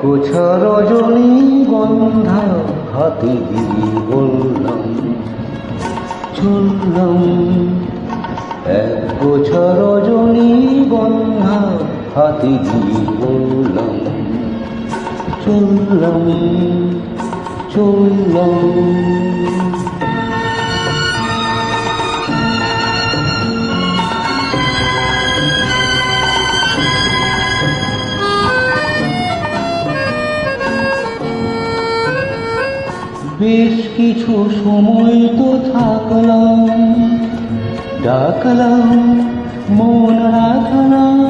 গোছা রজনী গন্ধা হাতে দিয়ে বললাম, চললাম। এক গোছা রজনী গন্ধা হাতে দিয়ে বললাম, চললাম চললাম। বেশ কিছু সময় তো থাকলাম। ডাকলাম মন রাখলাম।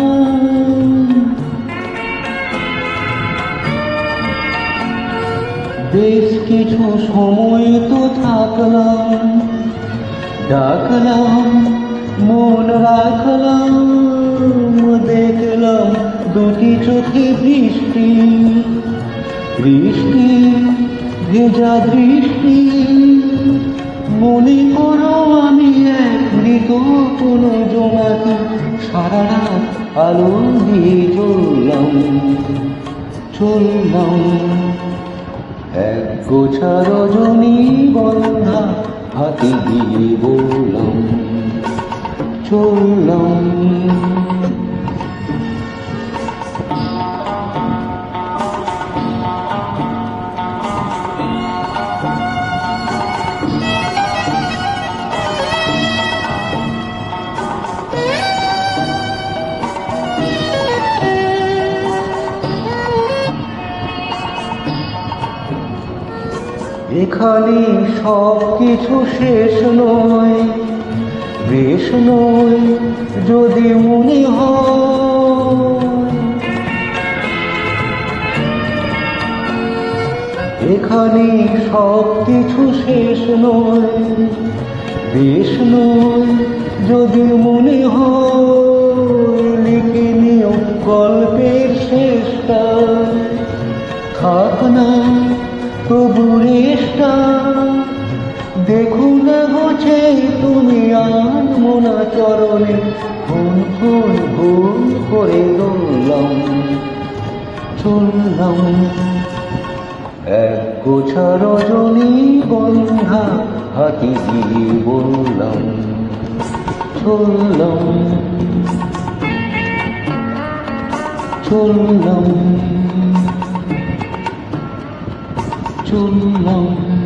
বেশ কিছু সময় তো থাকলাম। ডাকলাম মন রাখলাম। দেখলাম দুটি চোখে বৃষ্টি। বৃষ্টি ভেজা দৃষ্টি, মনে করো আমি এক মৃত কোনো জোনাকি সারা রাত আলো দিয়ে চললাম চললাম। এক গোছা রজনী বন্ধা হাতে দিয়ে বললাম, চললাম। এখানে সব কিছু শেষ নয়, বেশ নয় যদি মনে হয়। এখানে সব কিছু শেষ নয়, বেশ নয় যদি মনে হয়। রেশটা দেখুন গোছে তুমি আনমোনা চরণে ফুল ফুল ভুল করে দৌড়লাম চললাম। এক গোছা রজনী বন্ধা হাতি দিয়ে বললাম চললাম। চললাম। চললাম